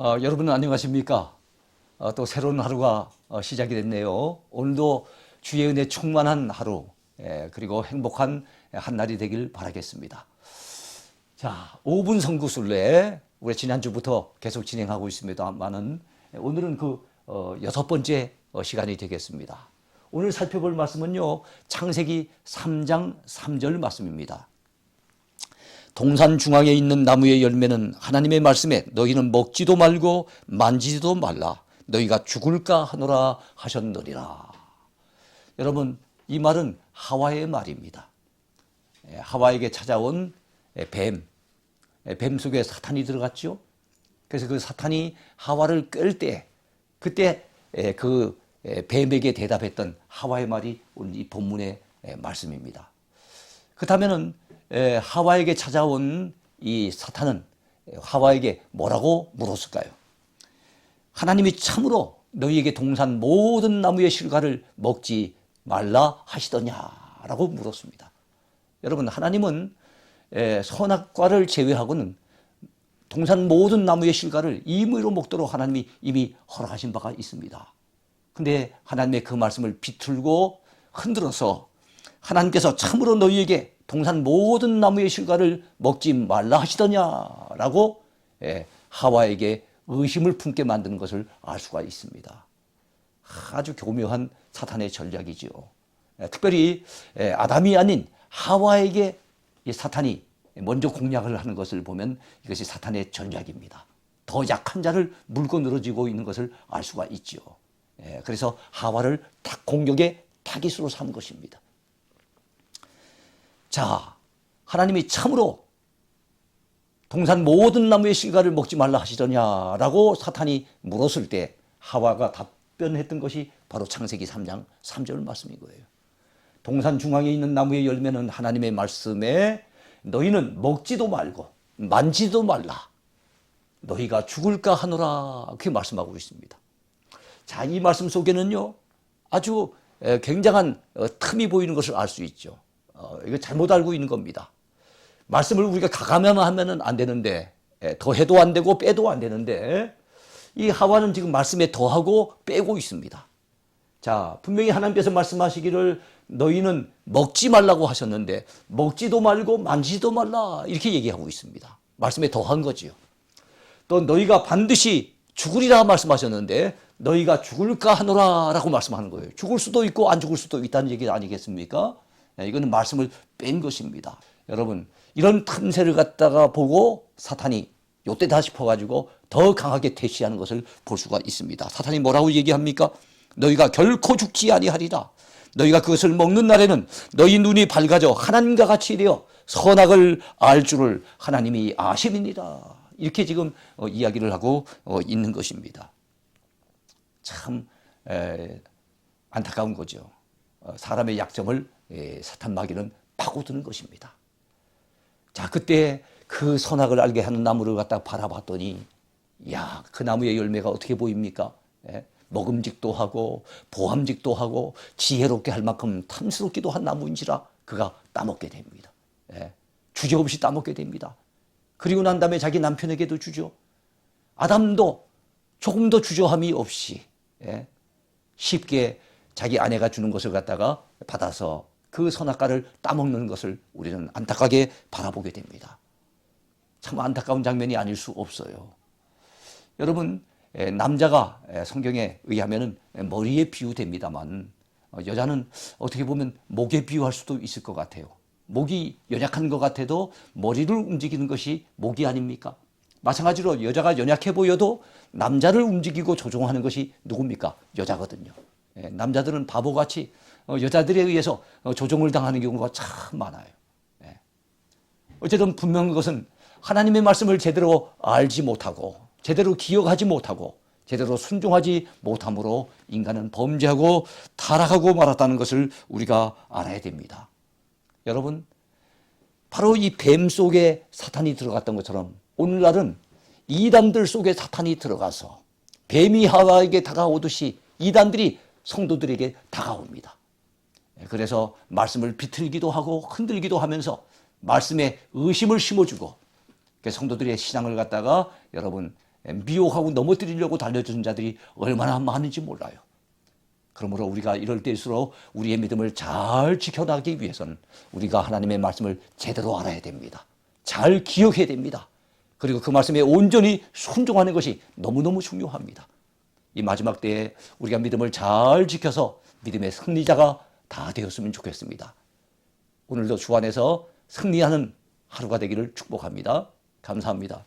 어, 여러분 안녕하십니까? 어, 또 새로운 하루가 어, 시작이 됐네요. 오늘도 주의 은혜 충만한 하루 예, 그리고 행복한 한 날이 되길 바라겠습니다. 자, 5분 성구순례 우리 지난주부터 계속 진행하고 있습니다만은 오늘은 그 어, 여섯 번째 어, 시간이 되겠습니다. 오늘 살펴볼 말씀은요. 창세기 3장 3절 말씀입니다. 동산 중앙에 있는 나무의 열매는 하나님의 말씀에 너희는 먹지도 말고 만지지도 말라 너희가 죽을까 하노라 하셨느니라. 여러분 이 말은 하와의 말입니다. 예, 하와에게 찾아온 예, 뱀, 예, 뱀 속에 사탄이 들어갔죠. 그래서 그 사탄이 하와를 끌 때 그때 그 뱀에게 대답했던 하와의 말이 오늘 이 본문의 말씀입니다. 그렇다면은 하와에게 찾아온 이 사탄은 하와에게 뭐라고 물었을까요? 하나님이 참으로 너희에게 동산 모든 나무의 실과를 먹지 말라 하시더냐라고 물었습니다. 여러분 하나님은 선악과를 제외하고는 동산 모든 나무의 실과를 임의로 먹도록 하나님이 이미 허락하신 바가 있습니다. 근데 하나님의 그 말씀을 비틀고 흔들어서 하나님께서 참으로 너희에게 동산 모든 나무의 실과를 먹지 말라 하시더냐라고 하와에게 의심을 품게 만드는 것을 알 수가 있습니다. 아주 교묘한 사탄의 전략이죠. 특별히 아담이 아닌 하와에게 사탄이 먼저 공략을 하는 것을 보면 이것이 사탄의 전략입니다. 더 약한 자를 물고 늘어지고 있는 것을 알 수가 있죠. 그래서 하와를 탁 공격의 타깃으로 삼은 것입니다. 자, 하나님이 참으로 동산 모든 나무의 실과를 먹지 말라 하시더냐라고 사탄이 물었을 때 하와가 답변했던 것이 바로 창세기 3장 3절 말씀인 거예요. 동산 중앙에 있는 나무의 열매는 하나님의 말씀에 너희는 먹지도 말고 만지도 말라. 너희가 죽을까 하노라. 그렇게 말씀하고 있습니다. 자, 이 말씀 속에는요, 아주 굉장한 어, 틈이 보이는 것을 알 수 있죠. 어, 이거 잘못 알고 있는 겁니다. 말씀을 우리가 가감하면 하면은 안 되는데, 더 해도 안 되고 빼도 안 되는데, 이 하와는 지금 말씀에 더하고 빼고 있습니다. 자, 분명히 하나님께서 말씀하시기를 너희는 먹지 말라고 하셨는데, 먹지도 말고 만지도 말라. 이렇게 얘기하고 있습니다. 말씀에 더한 거지요. 또 너희가 반드시 죽으리라 말씀하셨는데, 너희가 죽을까 하노라 라고 말씀하는 거예요. 죽을 수도 있고 안 죽을 수도 있다는 얘기 아니겠습니까? 이거는 말씀을 뺀 것입니다. 여러분, 이런 틈새를 갖다가 보고 사탄이 요때다 싶어가지고 더 강하게 퇴시하는 것을 볼 수가 있습니다. 사탄이 뭐라고 얘기합니까? 너희가 결코 죽지 아니하리라. 너희가 그것을 먹는 날에는 너희 눈이 밝아져 하나님과 같이 되어 선악을 알 줄을 하나님이 아심이니라. 이렇게 지금 어, 이야기를 하고 어, 있는 것입니다. 참 에, 안타까운 거죠. 어, 사람의 약점을 에, 사탄 마귀는 파고드는 것입니다. 자, 그때 그 선악을 알게 하는 나무를 갖다 바라봤더니, 야, 그 나무의 열매가 어떻게 보입니까? 예? 먹음직도 하고, 보함직도 하고, 지혜롭게 할 만큼 탐스럽기도 한 나무인지라 그가 따먹게 됩니다. 예? 주저없이 따먹게 됩니다. 그리고 난 다음에 자기 남편에게도 주죠. 아담도 조금 더 주저함이 없이, 예? 쉽게 자기 아내가 주는 것을 갖다가 받아서 그 선악과를 따먹는 것을 우리는 안타깝게 바라보게 됩니다. 참 안타까운 장면이 아닐 수 없어요. 여러분, 남자가 성경에 의하면 머리에 비유됩니다만 어, 여자는 어떻게 보면 목에 비유할 수도 있을 것 같아요. 목이 연약한 것 같아도 머리를 움직이는 것이 목이 아닙니까? 마찬가지로 여자가 연약해 보여도 남자를 움직이고 조종하는 것이 누굽니까? 여자거든요. 남자들은 바보같이 어, 여자들에 의해서 어, 조종을 당하는 경우가 참 많아요. 예. 어쨌든 분명한 것은 하나님의 말씀을 제대로 알지 못하고 제대로 기억하지 못하고 제대로 순종하지 못함으로 인간은 범죄하고 타락하고 말았다는 것을 우리가 알아야 됩니다. 여러분, 바로 이 뱀 속에 사탄이 들어갔던 것처럼 오늘날은 이단들 속에 사탄이 들어가서 뱀이 하와에게 다가오듯이 이단들이 성도들에게 다가옵니다. 예, 그래서 말씀을 비틀기도 하고 흔들기도 하면서 말씀에 의심을 심어주고 성도들의 신앙을 갖다가 여러분 미혹하고 넘어뜨리려고 달려드는 자들이 얼마나 많은지 몰라요. 그러므로 우리가 이럴 때일수록 우리의 믿음을 잘 지켜나가기 위해서는 우리가 하나님의 말씀을 제대로 알아야 됩니다. 잘 기억해야 됩니다. 그리고 그 말씀에 온전히 순종하는 것이 너무너무 중요합니다. 이 마지막 때에 우리가 믿음을 잘 지켜서 믿음의 승리자가 다 되었으면 좋겠습니다. 오늘도 주 안에서 승리하는 하루가 되기를 축복합니다. 감사합니다.